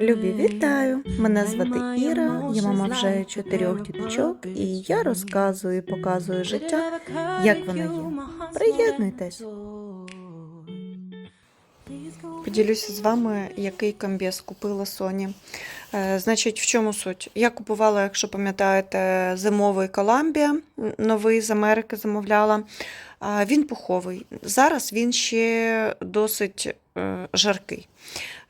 Любі, вітаю! Мене звати Іра, я мама вже чотирьох діточок, і я розказую і показую життя, як воно є. Приєднуйтесь. Поділюся з вами, який комбез купила Соні. Е, Значить, в чому суть? Я купувала, якщо пам'ятаєте, зимовий Коламбія, новий з Америки замовляла. Він пуховий. Зараз він ще досить е, жаркий.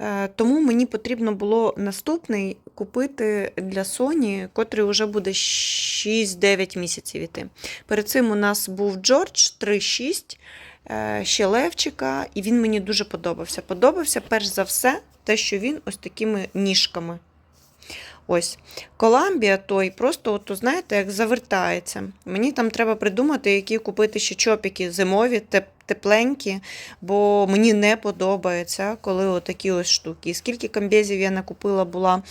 Е, Тому мені потрібно було наступний купити для Соні, котрий вже буде 6-9 місяців іти. Перед цим у нас був Джордж 3-6 е, ще Левчика, і він мені дуже подобався. Подобався перш за все те, що він ось такими ніжками. Ось. Коламбія той просто, от, знаєте, як завертається. Мені там треба придумати, які купити ще чопіки зимові, теп- тепленькі, бо мені не подобається, коли отакі ось штуки. Скільки комбезів я накупила була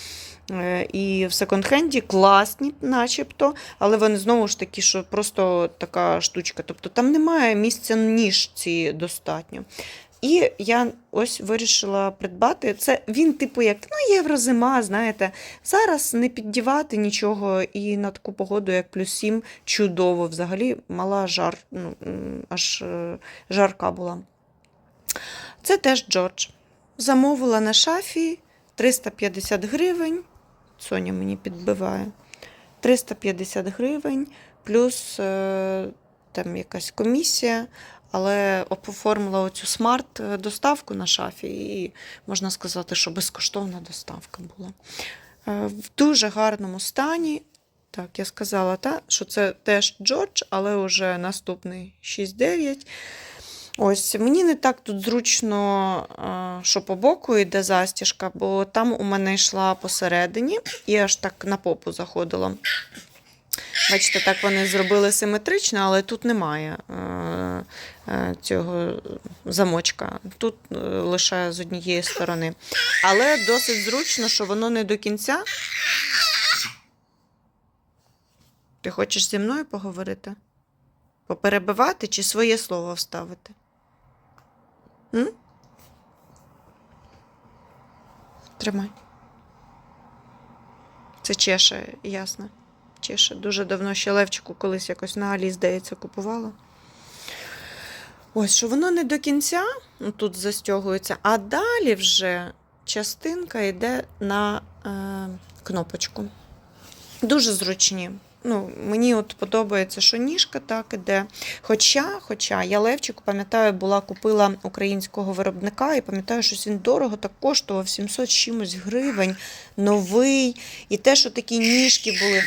е, і в секонд-хенді, класні, начебто, але вони знову ж таки, що просто така штучка. Тобто там немає місця ніжці достатньо. І я ось вирішила придбати. Це він, типу, як ну, єврозима, знаєте. Зараз не піддівати нічого, і на таку погоду, як плюс 7, чудово. Взагалі мала жар, ну, аж е, жарка була. Це теж Джордж. Замовила на шафі 350 гривень. Соня мені підбиває. 350 гривень, плюс е, там якась комісія, але оформила оцю смарт-доставку на шафі, і можна сказати, що безкоштовна доставка була. Е, В дуже гарному стані. Так, я сказала, та, що це теж Джордж, але вже наступний 6-9. Ось мені не так тут зручно, е, що по боку йде застіжка, бо там у мене йшла посередині і аж так на попу заходила. Бачите, так вони зробили симетрично, але тут немає е, е, цього замочка. Тут е, лише з однієї сторони. Але досить зручно, що воно не до кінця. Ти хочеш зі мною поговорити? Поперебивати чи своє слово вставити? М? Тримай. Це чеше, ясно. Чеше. Дуже давно ще Левчику колись якось на Алі, здається, купувала. Ось, що воно не до кінця ну, тут застягується, а далі вже частинка йде на е, кнопочку. Дуже зручні. Ну, мені от подобається, що ніжка так іде. Хоча, хоча я Левчику, пам'ятаю, була купила українського виробника, і пам'ятаю, що він дорого так коштував 700 чимось гривень, новий. І те, що такі ніжки були,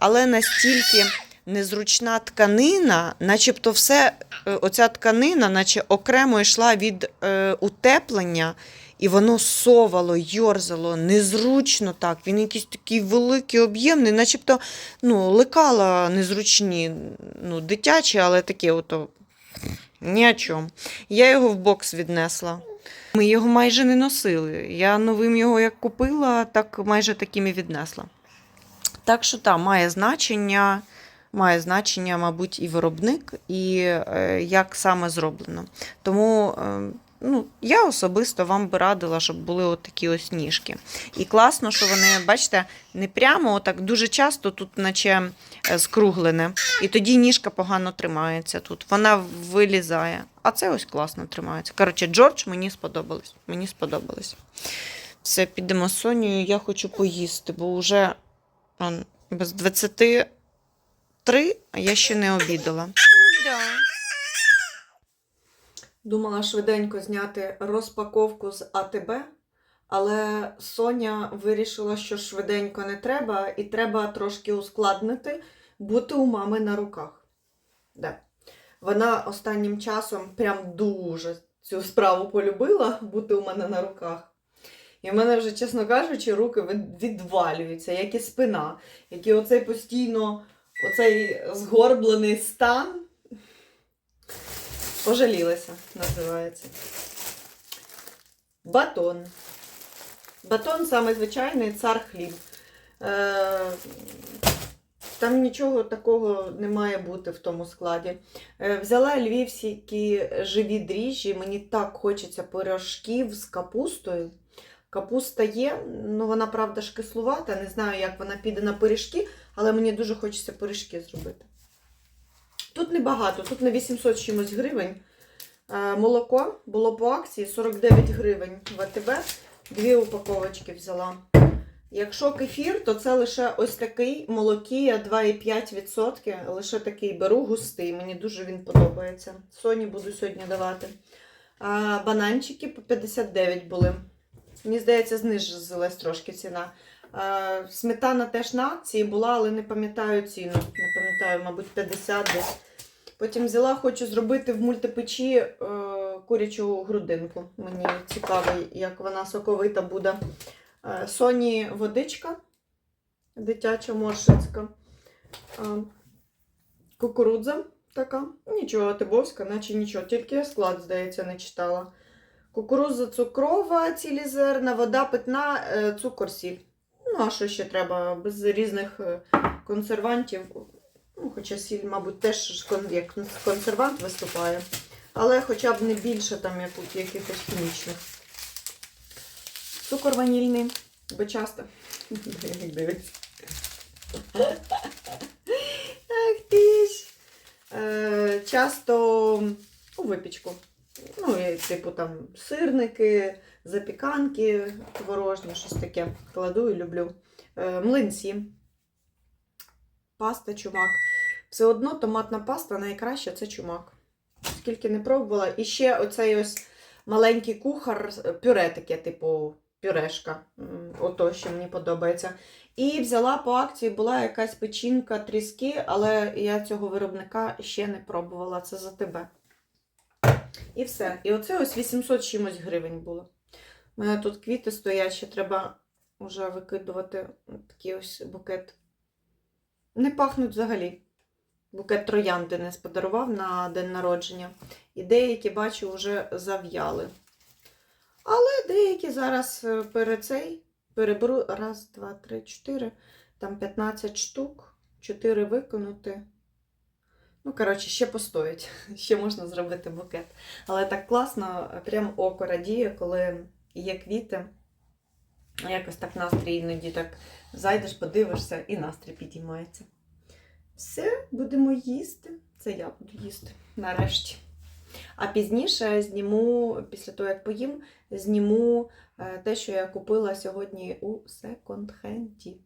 але настільки незручна тканина, начебто все, е, оця тканина, наче окремо йшла від е, утеплення. І воно совало, йорзало, незручно так. Він якийсь такий великий, об'ємний, начебто ну, лекала незручні, ну, дитячі, але такі ото ні о чому. Я його в бокс віднесла. Ми його майже не носили. Я новим його як купила, так майже таким і віднесла. Так що так, має значення, має значення, мабуть, і виробник, і е, як саме зроблено. Тому е, ну, я особисто вам би радила, щоб були от такі ніжки. І класно, що вони, бачите, не прямо отак дуже часто тут, наче е, скруглене. І тоді ніжка погано тримається тут. Вона вилізає. А це ось класно тримається. Коротше, Джордж мені сподобалось. Мені сподобалось. Все, підемо з Сонією. Я хочу поїсти, бо вже он, без 23, а я ще не обідала. Да. Думала швиденько зняти розпаковку з АТБ, але Соня вирішила, що швиденько не треба, і треба трошки ускладнити, бути у мами на руках. Да. Вона останнім часом прям дуже цю справу полюбила бути у мене на руках. І в мене вже, чесно кажучи, руки відвалюються, як і спина, як і оцей постійно оцей згорблений стан. Пожалілася, називається. Батон. Батон саме звичайний цар хліб. Е, там нічого такого не має бути в тому складі. Е, Взяла львівські живі дріжджі, мені так хочеться пирожків з капустою. Капуста є, ну вона, правда, ж кислувата, не знаю, як вона піде на пиріжки, але мені дуже хочеться пиріжки зробити. Тут небагато, тут на 800 чимось гривень. Е, Молоко було по акції 49 гривень в АТБ. Дві упаковочки взяла. Якщо кефір, то це лише ось такий молокія 2,5%. Лише такий беру густий. Мені дуже він подобається. Соні буду сьогодні давати. А, бананчики по 59 були. Мені здається, знизилась трошки ціна. А, сметана теж на акції була, але не пам'ятаю ціну. Не пам'ятаю, мабуть, 50 десь. Потім взяла, хочу зробити в мультипечі е, курячу грудинку. Мені цікаво, як вона соковита буде. Е, Соні водичка дитяча моршинська. Е, Кукурудза така. Нічого, тибовська, наче нічого. Тільки я склад, здається, не читала. Кукурудза цукрова, цілі зерна, вода питна, е, цукор сіль. Ну, а що ще треба? Без різних е, консервантів. Ну, хоча сіль, мабуть, теж як консервант виступає. Але хоча б не більше там як, якихось хімічних. Цукор ванільний, бо часто. Ах ти ж. Е, часто у випічку. Ну, типу там сирники, запіканки творожні, щось таке. Кладу і люблю. Е, млинці. Паста, чумак. Все одно томатна паста найкраща це чумак. Скільки не пробувала. І ще оцей ось маленький кухар, пюре таке, типу пюрешка. Ото, що мені подобається. І взяла по акції, була якась печінка тріски, але я цього виробника ще не пробувала. Це за тебе. І все. І оце ось 800 чимось гривень було. У мене тут квіти стоять, ще треба вже викидувати такий ось букет. Не пахнуть взагалі. Букет троянди не подарував на день народження. І деякі, бачу, вже зав'яли. Але деякі зараз е, перед цей переберу раз, два, три, чотири. Там 15 штук, 4 виконати. Ну, коротше, ще постоять. Ще можна зробити букет. Але так класно, прям око радіє, коли є квіти. Якось так настрій іноді так зайдеш, подивишся, і настрій підіймається. Все, будемо їсти. Це я буду їсти нарешті. А пізніше зніму, після того, як поїм, зніму е, те, що я купила сьогодні у секонд-хенді.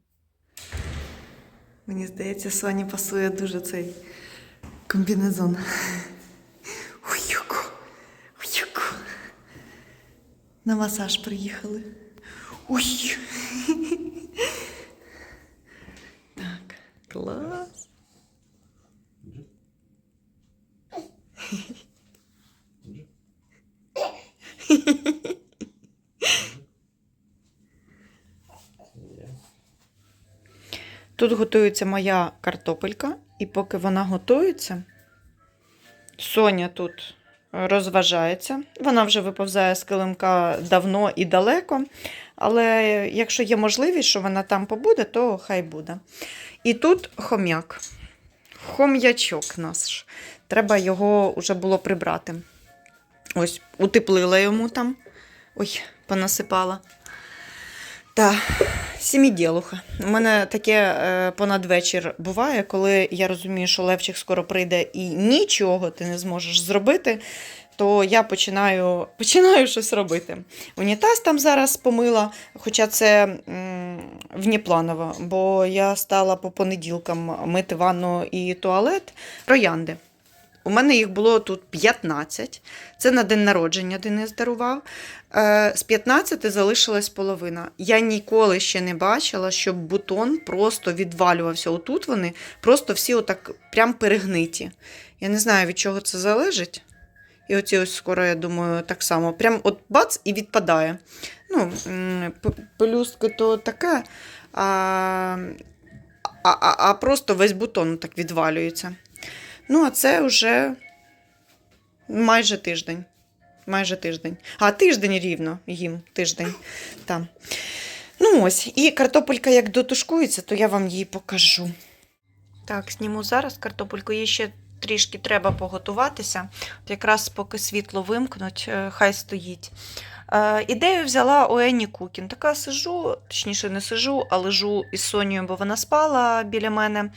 Мені здається, Соні пасує дуже цей комбінезон. Уюку, уюку. На масаж приїхали. Ой. Так, клас. Тут готується моя картопелька, і поки вона готується, Соня тут розважається. Вона вже виповзає з килимка давно і далеко. Але якщо є можливість, що вона там побуде, то хай буде. І тут хом'як. Хом'ячок наш. Треба його вже було прибрати. Ось, утеплила йому там. Ой, понасипала. Та, сіміділуха. У мене таке е, понад буває, коли я розумію, що Левчик скоро прийде і нічого ти не зможеш зробити, то я починаю, починаю щось робити. Унітаз там зараз помила, хоча це м, внепланово, бо я стала по понеділкам мити ванну і туалет троянди. У мене їх було тут 15. Це на день народження Денис дарував. Е, З 15 залишилась половина. Я ніколи ще не бачила, щоб бутон просто відвалювався. Отут вони просто всі отак прям перегниті. Я не знаю, від чого це залежить. І оці ось скоро, я думаю, так само. Прям от бац і відпадає. Ну, пелюстки то таке, а, а, а, а просто весь бутон так відвалюється. Ну, а це вже майже тиждень. Майже тиждень. А тиждень рівно їм тиждень. Там. Ну ось, і картопелька як дотушкується, то я вам її покажу. Так, зніму зараз картопельку. Їй ще трішки треба поготуватися. От якраз поки світло вимкнуть, е, хай стоїть. Е, ідею взяла у Енні Кукін. Така сижу, точніше, не сижу, а лежу із Сонією, бо вона спала біля мене.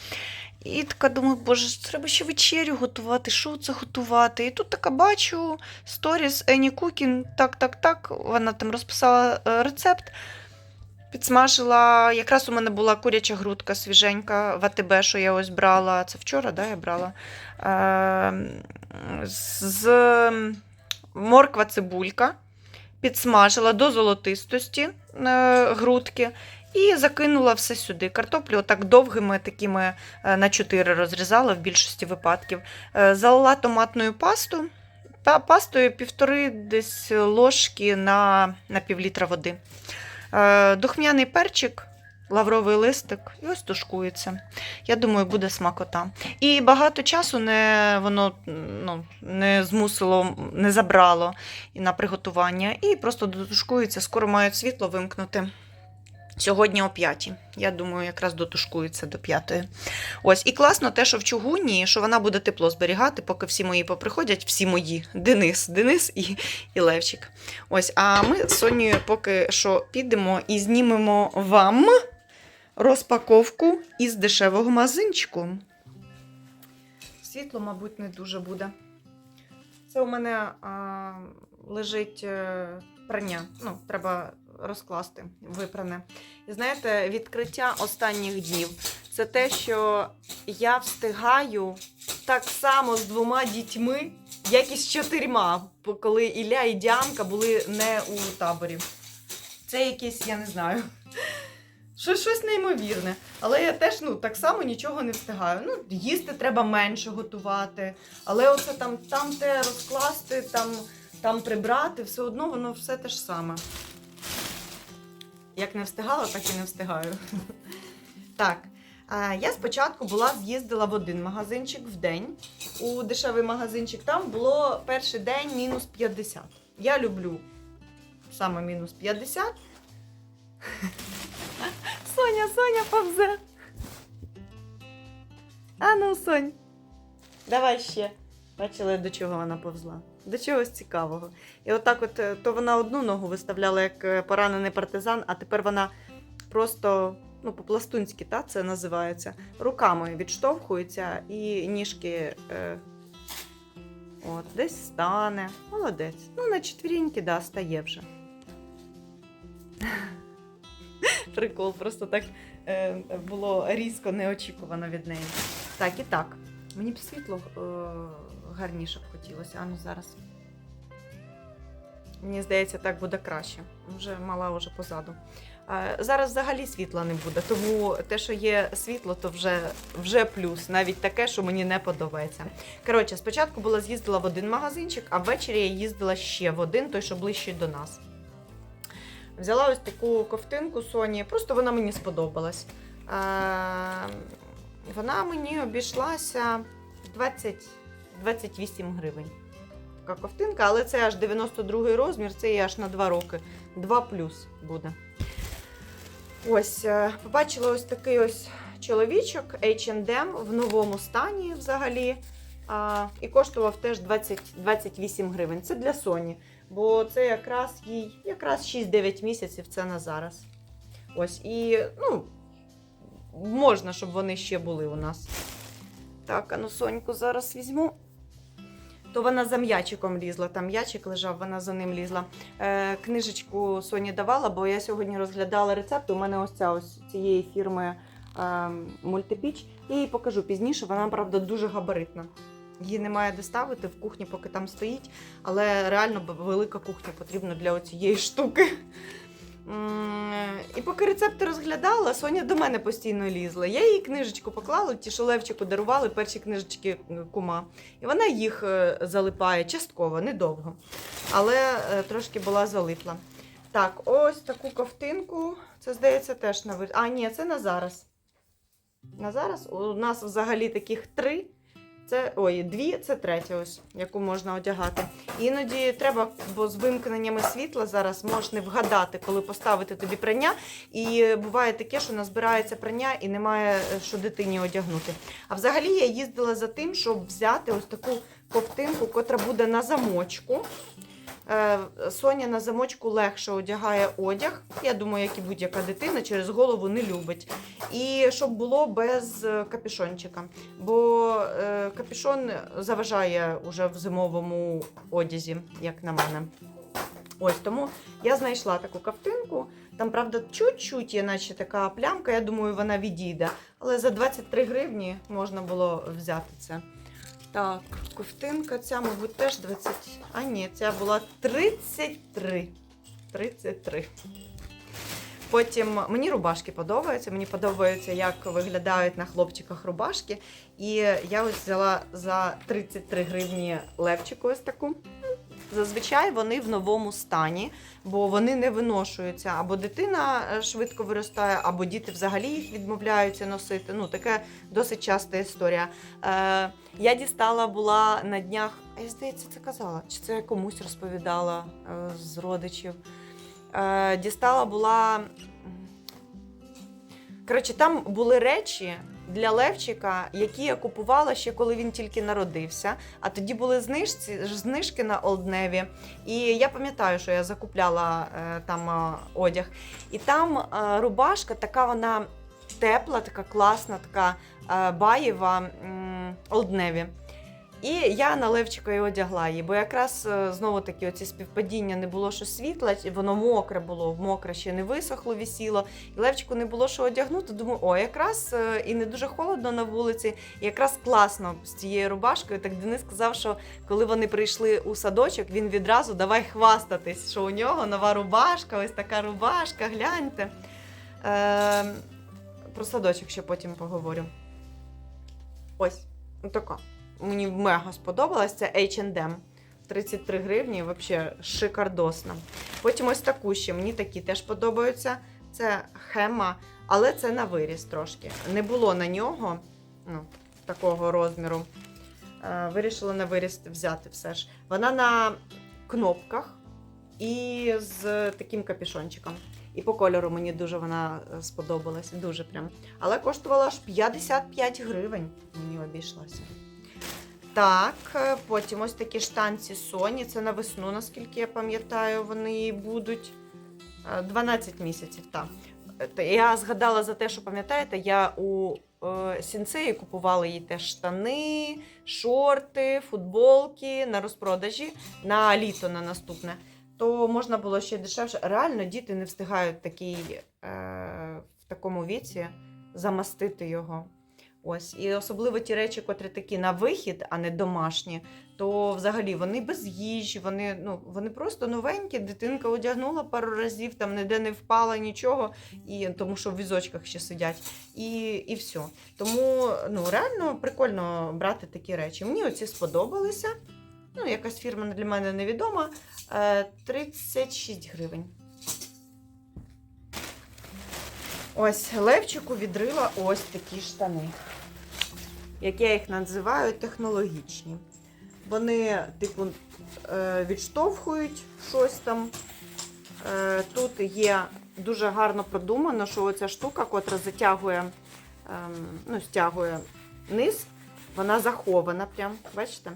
І така думаю, боже, треба ще вечерю готувати, що це готувати. І тут така бачу сторіс Енні Кукін, так, так, так. Вона там розписала е, рецепт. Підсмажила. Якраз у мене була куряча грудка свіженька в АТБ, що я ось брала. Це вчора, да, я брала. Е, з морква цибулька. Підсмажила до золотистості е, грудки і закинула все сюди. Картоплю отак довгими такими е, на 4 розрізала в більшості випадків. Е, Залила томатною пасту. Та пастою півтори десь ложки на, на півлітра води. Е, Духмяний перчик, лавровий листик, і ось тушкується. Я думаю, буде смакота. І багато часу не, воно ну, не змусило, не забрало на приготування. І просто дотушкується, скоро мають світло вимкнути. Сьогодні о 5. Я думаю, якраз дотушкується до 5. Ось, і класно те, що в чугуні, що вона буде тепло зберігати, поки всі мої поприходять, всі мої. Денис, Денис і, і Левчик. Ось, а ми з Сонією поки що підемо і знімемо вам розпаковку із дешевого магазинчику. Світло, мабуть, не дуже буде. Це у мене а, лежить е, прання. Ну, треба розкласти, випране. І знаєте, відкриття останніх днів це те, що я встигаю так само з двома дітьми, як і з чотирма, коли Ілля і Діанка були не у таборі. Це якесь, я не знаю. Щось, щось неймовірне. Але я теж ну, так само нічого не встигаю. Ну, їсти треба менше готувати. Але оце там, там те розкласти, там, там прибрати, все одно воно все те ж саме. Як не встигала, так і не встигаю. Так. Я спочатку була з'їздила в один магазинчик в день. У дешевий магазинчик там було перший день мінус 50. Я люблю саме мінус 50. Соня, Соня повзе. А ну, Сонь. Давай ще. Бачили, до чого вона повзла? До чогось цікавого. І отак, от, е, то вона одну ногу виставляла як е, поранений партизан, а тепер вона просто, ну, по-пластунськи, та, це називається, руками відштовхується і ніжки е, от, десь стане. Молодець. Ну, на четвіріньки, да, стає вже. Прикол, просто так е, було різко неочікувано від неї. Так, і так. Мені б світло е, гарніше б хотілося, а ну зараз. Мені здається, так буде краще. Вже мала вже позаду. Зараз взагалі світла не буде, тому те, що є світло, то вже, вже плюс, навіть таке, що мені не подобається. Коротше, спочатку була з'їздила в один магазинчик, а ввечері я їздила ще в один, той, що ближчий до нас. Взяла ось таку ковтинку Соні, просто вона мені сподобалась. Вона мені обійшлася 20, 28 гривень. Така ковтинка, але це аж 92 розмір, це і аж на 2 роки. 2 плюс буде. Ось, е, побачила ось такий ось чоловічок H&M в новому стані взагалі. А, і коштував теж 20, 28 гривень. Це для Соні. Бо це якраз їй якраз 6-9 місяців це на зараз. Ось, і ну, можна, щоб вони ще були у нас. Так, а ну Соньку зараз візьму. То вона за м'ячиком лізла, там м'ячик лежав, вона за ним лізла. Е, книжечку Соні давала, бо я сьогодні розглядала рецепт. У мене ось ця ось цієї фірми е, мультипіч. Я їй покажу пізніше, вона, правда, дуже габаритна. Її немає де ставити в кухні, поки там стоїть, але реально велика кухня потрібна для цієї штуки. І поки рецепти розглядала, Соня до мене постійно лізла. Я їй книжечку поклала, ті, що Левчику дарували, перші книжечки кума. І вона їх е, залипає частково, недовго. Але е, трошки була залипла. Так, ось таку ковтинку. Це, здається, теж на. А, ні, це на зараз. На зараз. У нас взагалі таких три. Це ой, дві, це третя, ось, яку можна одягати. Іноді треба, бо з вимкненнями світла зараз можна вгадати, коли поставити тобі прання. І буває таке, що назбирається прання і немає е, що дитині одягнути. А взагалі я їздила за тим, щоб взяти ось таку ковтинку, котра буде на замочку. Е, Соня на замочку легше одягає одяг. Я думаю, як і будь-яка дитина через голову не любить. І щоб було без е, капюшончика. Бо е, капюшон заважає уже в зимовому одязі, як на мене. Ось тому я знайшла таку кафтинку. Там, правда, чуть-чуть є, наче така плямка. Я думаю, вона відійде. Але за 23 гривні можна було взяти це. Так, ковтинка ця, мабуть, теж 20. А ні, ця була 33. 33. Потім мені рубашки подобаються. Мені подобається, як виглядають на хлопчиках рубашки. І я ось взяла за 33 гривні левчику ось таку. Зазвичай вони в новому стані, бо вони не виношуються. Або дитина е, швидко виростає, або діти взагалі їх відмовляються носити. Ну, таке досить часта історія. Е, я дістала була на днях, я здається, це казала, чи це комусь розповідала е, з родичів. Е, дістала була. Коротше, там були речі для Левчика, які я купувала ще коли він тільки народився. А тоді були знижці, знижки на Олдневі. І я пам'ятаю, що я закупляла е, там е, одяг. І там е, рубашка, така вона тепла, така класна, така баєва Олдневі. І я на Левчика і одягла її, бо якраз е, знову таки оці співпадіння не було що світла, воно мокре було, мокре ще не висохло, вісіло. І Левчику не було що одягнути. Думаю, о, якраз е, і не дуже холодно на вулиці, і якраз класно з цією рубашкою. Так Денис сказав, що коли вони прийшли у садочок, він відразу давай хвастатись, що у нього нова рубашка, ось така рубашка, гляньте. Е, про садочок ще потім поговорю. Ось, така. Мені мега сподобалась. Це H&M. 33 гривні, взагалі шикардосно. Потім ось таку ще. Мені такі теж подобаються. Це хема, але це на виріс трошки. Не було на нього ну, такого розміру. Е, Вирішила на виріс взяти все ж. Вона на кнопках і з таким капюшончиком. І по кольору мені дуже вона е, сподобалась. Дуже прям. Але коштувала аж 55 гривень. Мені обійшлося. Так, е, потім ось такі штанці Sony. Це на весну, наскільки я пам'ятаю, вони будуть Е, 12 місяців. Так. Е, Я згадала за те, що пам'ятаєте, я у е, Сінцеї купувала їй теж штани, шорти, футболки на розпродажі на літо на наступне. То можна було ще дешевше. Реально діти не встигають такий, е, в такому віці замастити його. Ось, і особливо ті речі, котрі такі на вихід, а не домашні, то взагалі вони без їжі, вони, ну, вони просто новенькі. Дитинка одягнула пару разів, там ніде не впала нічого, і, тому що в візочках ще сидять. І, і все. Тому ну, реально прикольно брати такі речі. Мені оці сподобалися. Ну, якась фірма для мене невідома. Е, 36 гривень. Ось Левчику відрила ось такі штани. Як я їх називаю, технологічні. Вони, типу, е, відштовхують щось там. Е, Тут є дуже гарно продумано, що оця штука, котра затягує, ем, ну, стягує низ, вона захована прям, бачите?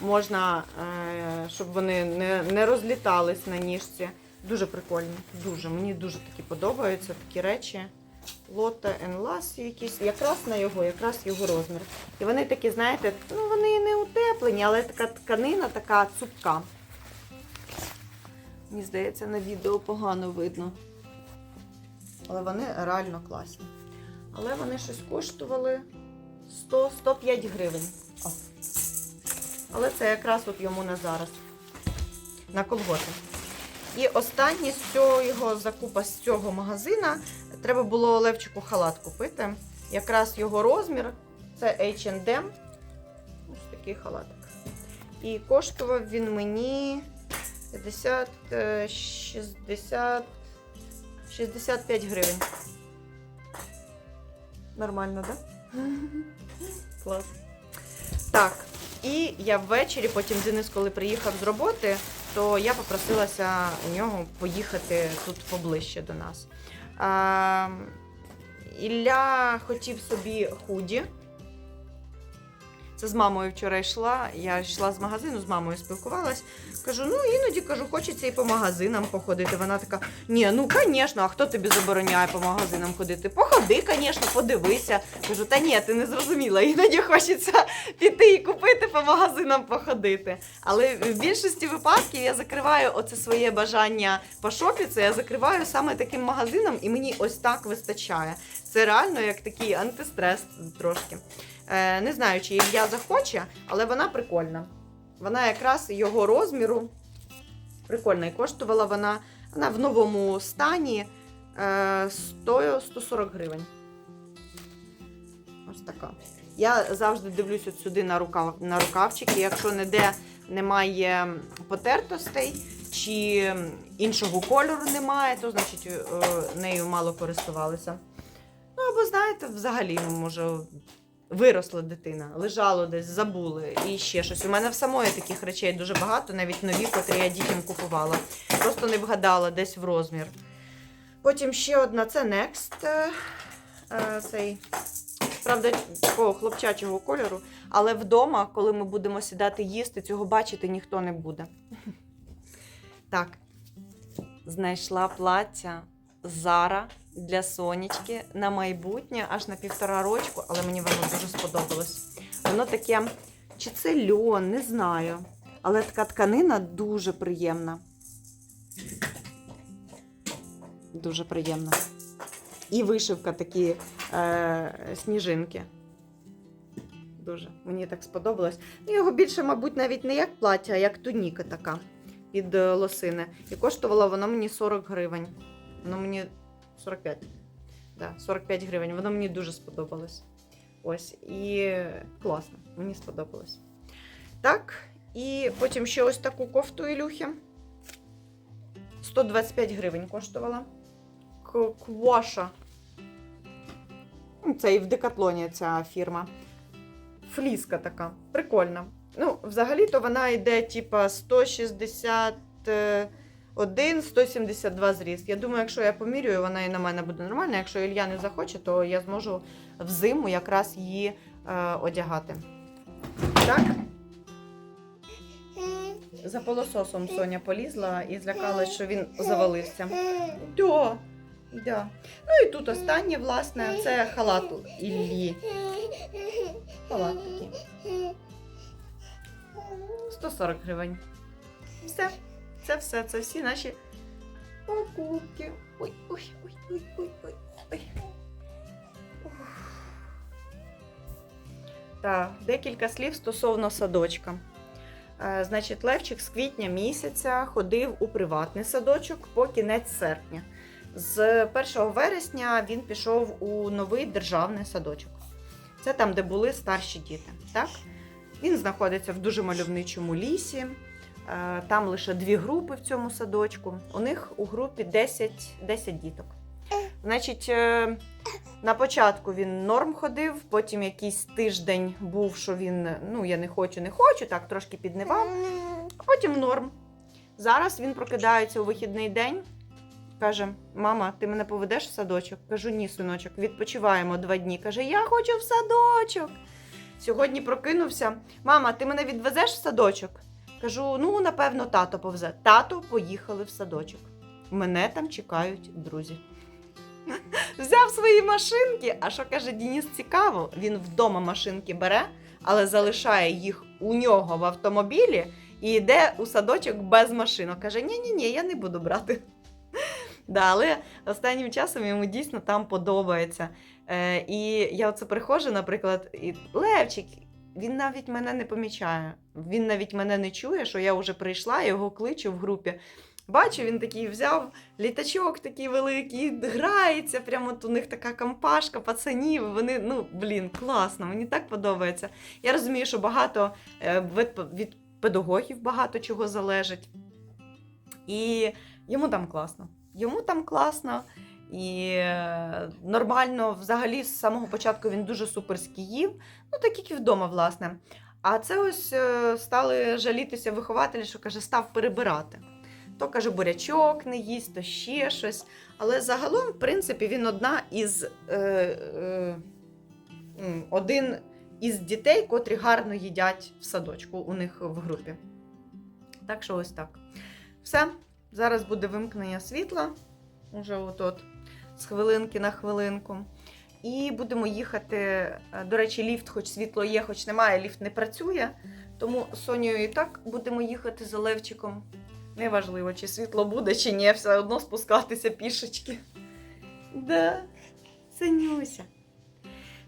Можна, е, щоб вони не, розлітались на ніжці. Дуже прикольно, дуже. Мені дуже такі подобаються такі речі. Лота Енлас якісь, якраз на його, якраз його розмір. І вони такі, знаєте, ну вони не утеплені, але така тканина така цупка. Мені здається, на відео погано видно. Але вони реально класні. Але вони щось коштували 100-105 гривень. О. Але це якраз от йому на зараз. На колготи. І останнє з цього закупа з цього магазина треба було Левчику халат купити. Якраз його розмір це H&M. Ось такий халатик. І коштував він мені 50, е, 60, 65 гривень. Нормально, так? Да? Клас. Так, і я ввечері, потім Денис, коли приїхав з роботи, то я попросилася у нього поїхати тут поближче до нас. Ілля хотів собі худі. Це з мамою вчора йшла. Я йшла з магазину, з мамою спілкувалась. Кажу, ну іноді кажу, хочеться і по магазинам походити. Вона така: ні, ну звісно, а хто тобі забороняє по магазинам ходити? Походи, звісно, подивися. Кажу, та ні, ти не зрозуміла. Іноді хочеться піти і купити по магазинам походити. Але в більшості випадків я закриваю оце своє бажання пошопіться, я закриваю саме таким магазином, і мені ось так вистачає. Це реально як такий антистрес трошки. Е, не знаю, чи Ілля захоче, але вона прикольна. Вона якраз його розміру прикольна. І коштувала вона, вона в новому стані е, 100, 140 гривень. Ось така. Я завжди дивлюсь сюди на, рукав, на рукавчики. Якщо ніде немає потертостей чи іншого кольору немає, то значить е, нею мало користувалися. Ну або знаєте, взагалі, може, виросла дитина, лежало десь, забули і ще щось. У мене в самої таких речей дуже багато, навіть нові, котрі я дітям купувала. Просто не вгадала десь в розмір. Потім ще одна це Next. е, е, Цей, правда, такого хлопчачого кольору. Але вдома, коли ми будемо сідати їсти, цього бачити ніхто не буде. Так, знайшла плаття Зара для сонечки на майбутнє, аж на півтора рочку, але мені воно дуже сподобалось. Воно таке, чи це льон, не знаю. Але така тканина дуже приємна. Дуже приємна. І вишивка такі е, сніжинки. Дуже. Мені так сподобалось. Ну, його більше, мабуть, навіть не як плаття, а як туніка така під е, лосини. І коштувало воно мені 40 гривень. Воно мені 45. Да, 45 гривень. Воно мені дуже сподобалось. Ось. І класно. Мені сподобалось. Так. І потім ще ось таку кофту Ілюхи. 125 гривень коштувала. Кваша. Ну, Це і в декатлоні ця фірма. Фліска така. Прикольна. Ну, взагалі-то вона йде, типа, 161, 172 зріст. Я думаю, якщо я помірюю, вона і на мене буде нормальна. Якщо Ілля не захоче, то я зможу взиму якраз її е, одягати. Так? За пилососом Соня полізла і злякалась, що він завалився. Да, да. Ну і тут останнє, власне, це халат Іллі. Халат такий. 140 гривень. Все. Це все. Це всі наші покупки. Ой, ой, ой, ой, ой, ой, ой. Ух. Так, декілька слів стосовно садочка. Е, Значить, Левчик з квітня місяця ходив у приватний садочок по кінець серпня. З 1 вересня він пішов у новий державний садочок. Це там, де були старші діти. Так? Він знаходиться в дуже мальовничому лісі. Е, Там лише дві групи в цьому садочку. У них у групі 10, 10 діток. Значить, е, на початку він норм ходив, потім якийсь тиждень був, що він ну я не хочу, не хочу, так трошки піднивав, а потім норм. Зараз він прокидається у вихідний день. Каже: Мама, ти мене поведеш в садочок? Кажу, ні, синочок, відпочиваємо два дні. Каже, я хочу в садочок. Сьогодні прокинувся. Мама, ти мене відвезеш в садочок? Кажу, ну, напевно, тато повзе. Тато поїхали в садочок. Мене там чекають друзі. Взяв свої машинки, а що каже Дініс цікаво, він вдома машинки бере, але залишає їх у нього в автомобілі і йде у садочок без машинок. Каже: ні-ні, ні я не буду брати. Да, але останнім часом йому дійсно там подобається. Е, і я оце приходжу, наприклад, і Левчик, він навіть мене не помічає. Він навіть мене не чує, що я вже прийшла, його кличу в групі. Бачу, він такий взяв літачок такий великий, грається. Прямо от у них така компашка пацанів. Вони, ну, блін, класно, мені так подобається. Я розумію, що багато е, від педагогів багато чого залежить. І йому там класно. Йому там класно. І е, нормально, взагалі, з самого початку він дуже суперськи їв, ну так як і вдома, власне. А це ось е, стали жалітися вихователі, що каже, став перебирати. То каже, бурячок не їсть, то ще щось. Але загалом, в принципі, він одна із е, е, один із дітей, котрі гарно їдять в садочку у них в групі. Так що ось так. Все. Зараз буде вимкнення світла. Уже от-от, з хвилинки на хвилинку. І будемо їхати. е, До речі, ліфт, хоч світло є, хоч немає, ліфт не працює. Тому з Сонею і так будемо їхати за Левчиком. Неважливо, чи світло буде, чи ні, все одно спускатися пішечки. Да, Синюся.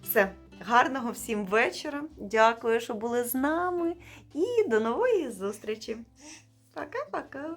Все, гарного всім вечора. Дякую, що були з нами. І до нової зустрічі. Пока-пока.